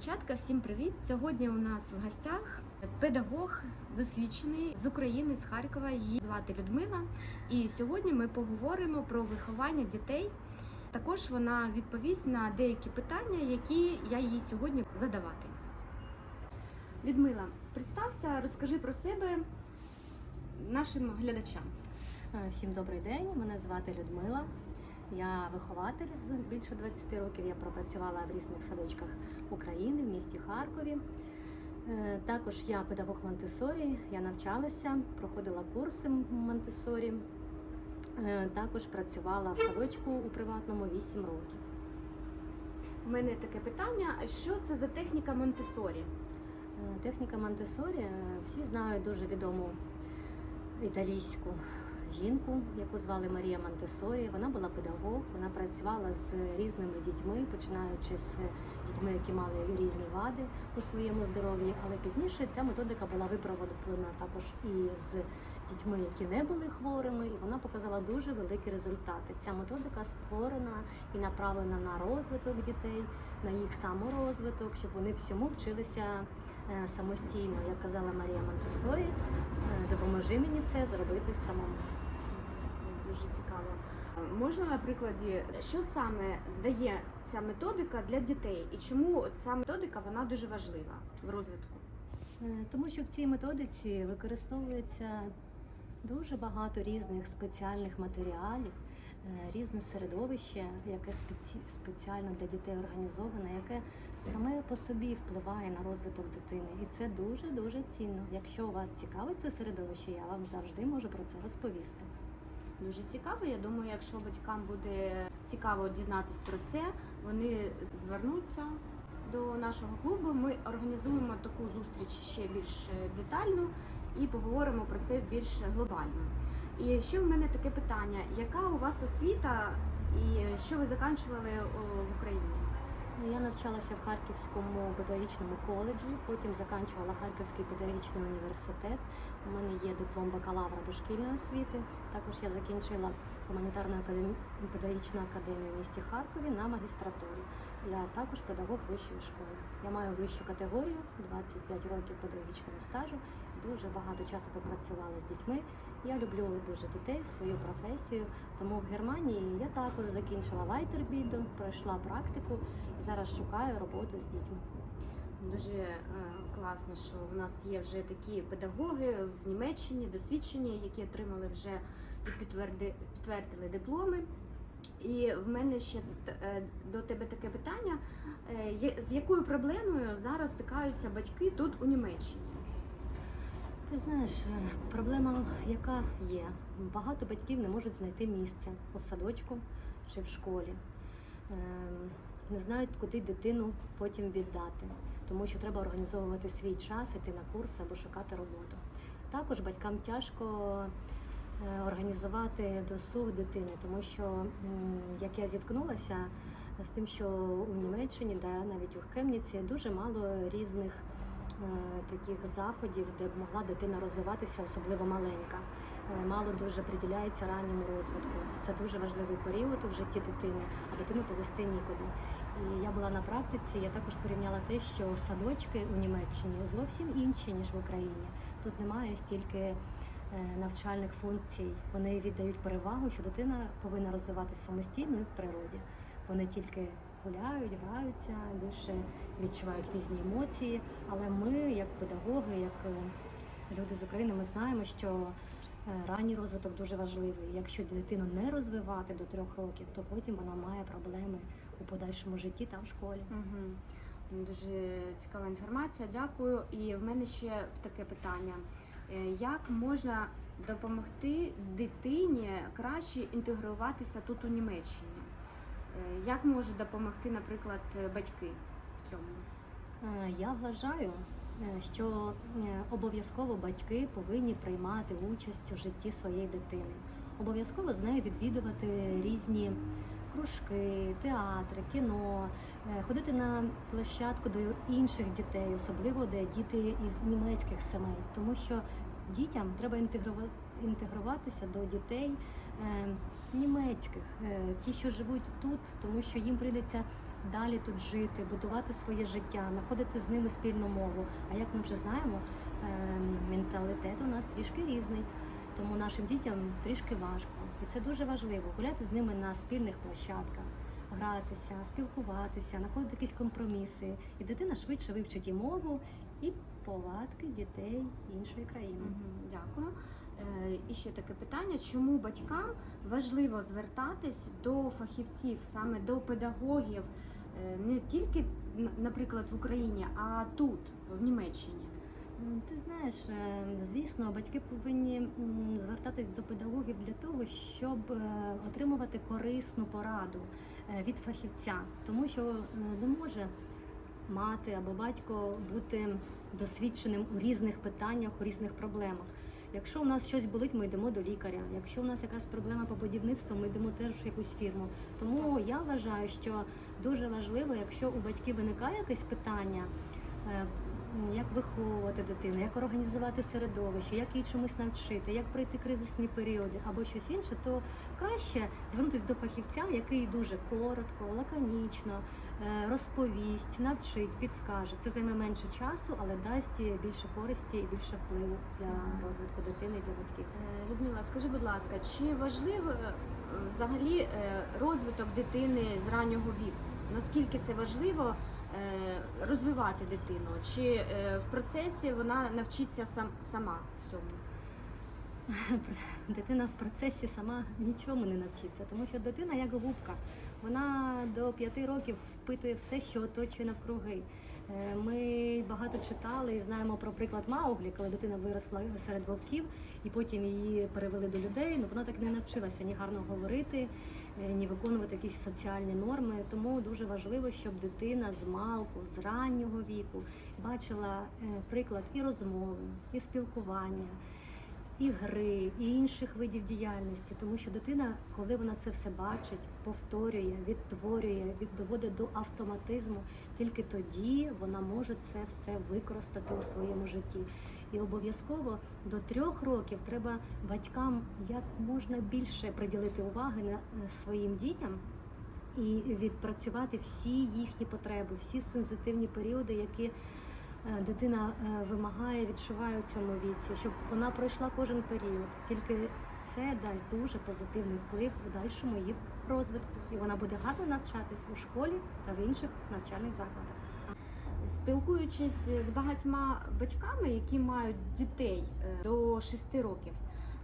Дівчатка, всім привіт! Сьогодні у нас в гостях педагог досвідчений з України, з Харкова. Її звати Людмила. І сьогодні ми поговоримо про виховання дітей. Також вона відповість на деякі питання, які я їй сьогодні задавати. Людмила, представся, розкажи про себе нашим глядачам. Е, Всім добрий день. Мене звати Людмила. Я вихователь більше 20 років. Я пропрацювала в різних садочках України в місті Харкові. Е, Також я педагог Монтесорі. Я навчалася, проходила курси Монтесорі. Е, Також працювала в садочку у приватному 8 років. У мене таке питання: що це за техніка Монтесорі? Е, Техніка Монтесорі всі знають дуже відому італійську жінку, яку звали Марія Монтесорі. Вона була педагог, вона працювала з різними дітьми, починаючи з дітьми, які мали різні вади у своєму здоров'ї. Але пізніше ця методика була випробована також і з дітьми, які не були хворими, і вона показала дуже великі результати. Ця методика створена і направлена на розвиток дітей, на їх саморозвиток, щоб вони всьому вчилися е, самостійно. Як казала Марія Монтесорі, е, допоможи мені це зробити самому. Дуже цікаво. Можна на прикладі, що саме дає ця методика для дітей, і чому ця методика вона дуже важлива в розвитку? Е, Тому що в цій методиці використовується дуже багато різних спеціальних матеріалів, е, різне середовище, яке спеціально для дітей організоване, яке саме по собі впливає на розвиток дитини. І це дуже дуже цінно. Якщо у вас цікавить це середовище, я вам завжди можу про це розповісти. Дуже цікаво. Я думаю, якщо батькам буде цікаво дізнатись про це, вони звернуться до нашого клубу. Ми організуємо таку зустріч ще більш детально детальну і поговоримо про це більш глобально. І ще в мене таке питання: яка у вас освіта і що ви заканчували в Україні? Я навчалася в Харківському педагогічному коледжі, потім заканчувала Харківський педагогічний університет. У мене є диплом бакалавра дошкільної освіти. Також я закінчила гуманітарну академію педагогічну академію в місті Харкові на магістратурі. Я також педагог вищої школи. Я маю вищу категорію 25 років педагогічного стажу. Дуже багато часу попрацювала з дітьми. Я люблю дуже дітей, свою професію. Тому в Германії я також закінчила Вайтербільду, пройшла практику. Зараз шукаю роботу з дітьми. Дуже е, класно, що у нас є вже такі педагоги в Німеччині, досвідчені, які отримали вже і підтверди, підтвердили дипломи. І в мене ще е, до тебе таке питання: Е, з якою проблемою зараз стикаються батьки тут у Німеччині? Ти знаєш, е, проблема, яка є, багато батьків не можуть знайти місце у садочку чи в школі. Ем, Не знають, куди дитину потім віддати, тому що треба організовувати свій час, іти на курси або шукати роботу. Також батькам тяжко е, організувати досуг дитини, тому що як я зіткнулася з тим, що у Німеччині, де навіть у Хемніці дуже мало різних таких заходів, де б могла дитина розвиватися, особливо маленька. Е, Мало дуже приділяється ранньому розвитку. Це дуже важливий період у житті дитини, а дитину повести нікуди. І я була на практиці, я також порівняла те, що садочки у Німеччині зовсім інші, ніж в Україні. Тут немає стільки е, навчальних функцій. Вони віддають перевагу, що дитина повинна розвиватися самостійно і в природі. Вони тільки гуляють, граються, більше відчувають різні емоції. Але ми, як педагоги, як е, люди з України, ми знаємо, що е, ранній розвиток дуже важливий. Якщо дитину не розвивати до трьох років, то потім вона має проблеми у подальшому житті та в школі. Угу. Дуже цікава інформація, дякую. І в мене ще таке питання: Е, як можна допомогти дитині краще інтегруватися тут у Німеччині? Е, Як можуть допомогти, наприклад, батьки в цьому? Е, Я вважаю, е, що обов'язково батьки повинні приймати участь у житті своєї дитини. Обов'язково з нею відвідувати різні кружки, театри, кіно, ходити на площадку до інших дітей, особливо де діти із німецьких сімей, тому що дітям треба інтегрува- інтегруватися до дітей німецьких, е, ті, що живуть тут, тому що їм прийдеться далі тут жити, будувати своє життя, знаходити з ними спільну мову. А як ми вже знаємо, е, менталітет у нас трішки різний, тому нашим дітям трішки важко. І це дуже важливо гуляти з ними на спільних площадках, гратися, спілкуватися, знаходити якісь компроміси. І дитина швидше вивчить і мову, і повадки дітей іншої країни. Дякую. Е, І ще таке питання: чому батькам важливо звертатись до фахівців, саме до педагогів, е, не тільки, наприклад, в Україні, а тут, в Німеччині? Ти знаєш, е, звісно, батьки повинні звертатись до педагогів для того, щоб отримувати корисну пораду від фахівця, тому що не може мати або батько бути досвідченим у різних питаннях, у різних проблемах. Якщо у нас щось болить, ми йдемо до лікаря. Якщо у нас якась проблема по будівництву, ми йдемо теж в якусь фірму. Тому я вважаю, що дуже важливо, якщо у батьків виникає якесь питання, е, як виховувати дитину, як організувати середовище, як її чомусь навчити, як пройти кризисні періоди або щось інше, то краще звернутися до фахівця, який дуже коротко, лаконічно е, розповість, навчить, підскаже. Це займе менше часу, але дасть більше користі і більше впливу для розвитку дитини і для батьків. Е, Людмила, скажи, будь ласка, чи важливо е, взагалі розвиток дитини з раннього віку? Наскільки це важливо розвивати дитину? Чи е, в процесі вона навчиться сам, сама всьому? Дитина в процесі сама нічому не навчиться, тому що дитина як губка. Вона до п'яти років впитує все, що оточує навкруги. Е, Ми багато читали і знаємо про приклад Мауглі, коли дитина виросла серед вовків, і потім її перевели до людей. Ну вона так не навчилася ні гарно говорити, е, ні виконувати якісь соціальні норми. Тому дуже важливо, щоб дитина з малку, з раннього віку бачила е, приклад і розмови, і спілкування і гри, і інших видів діяльності, тому що дитина, коли вона це все бачить, повторює, відтворює, від доводить до автоматизму, тільки тоді вона може це все використати у своєму житті. І обов'язково до трьох років треба батькам як можна більше приділити уваги на е, своїм дітям. І відпрацювати всі їхні потреби, всі сенситивні періоди, які е, дитина е, вимагає, відчуває у цьому віці, щоб вона пройшла кожен період. Тільки це дасть дуже позитивний вплив у дальшому її розвитку, і вона буде гарно навчатись у школі та в інших навчальних закладах. Спілкуючись з багатьма батьками, які мають дітей е, до 6 років,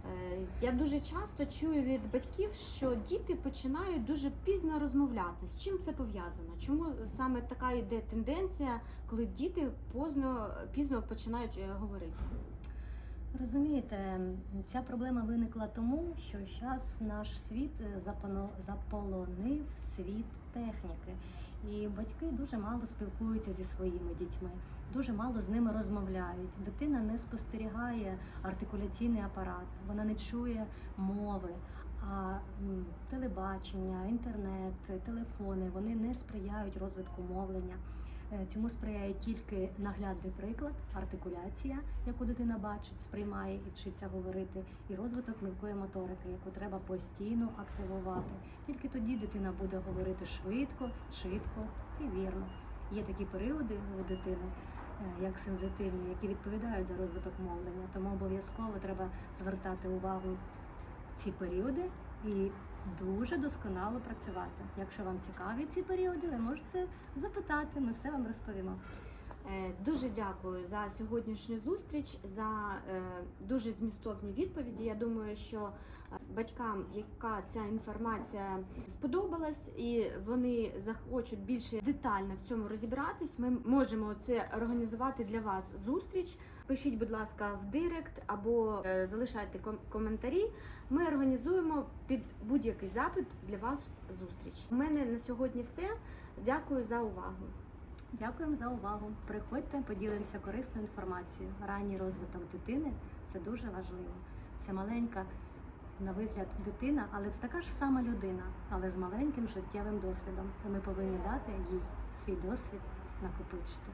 е, я дуже часто чую від батьків, що діти починають дуже пізно розмовляти. З чим це пов'язано? Чому саме така йде тенденція, коли діти поздно пізно починають е, говорити? Розумієте, ця проблема виникла тому, що зараз наш світ заполонив світ техніки, і батьки дуже мало спілкуються зі своїми дітьми, дуже мало з ними розмовляють. Дитина не спостерігає артикуляційний апарат, вона не чує мови. А телебачення, інтернет, телефони вони не сприяють розвитку мовлення. Е, Цьому сприяє тільки наглядний приклад, артикуляція, яку дитина бачить, сприймає і вчиться говорити, і розвиток мілкої моторики, яку треба постійно активувати. Тільки тоді дитина буде говорити швидко, чітко і вірно. Є такі періоди у дитини, е, як сензитивні, які відповідають за розвиток мовлення. Тому обов'язково треба звертати увагу в ці періоди і дуже досконало працювати. Якщо вам цікаві ці періоди, ви можете запитати, ми все вам розповімо. Е, Дуже дякую за сьогоднішню зустріч, за е, дуже змістовні відповіді. Я думаю, що е, батькам, яка ця інформація сподобалась, і вони захочуть більше детально в цьому розібратись. Ми можемо це організувати для вас зустріч. Пишіть, будь ласка, в директ або залишайте коментарі. Ми організуємо під будь-який запит для вас зустріч. У мене на сьогодні все. Дякую за увагу. Дякуємо за увагу. Приходьте, поділимося корисною інформацією. Ранній розвиток дитини це дуже важливо. Це маленька на вигляд дитина, але це така ж сама людина, але з маленьким життєвим досвідом. І ми повинні дати їй свій досвід накопичити.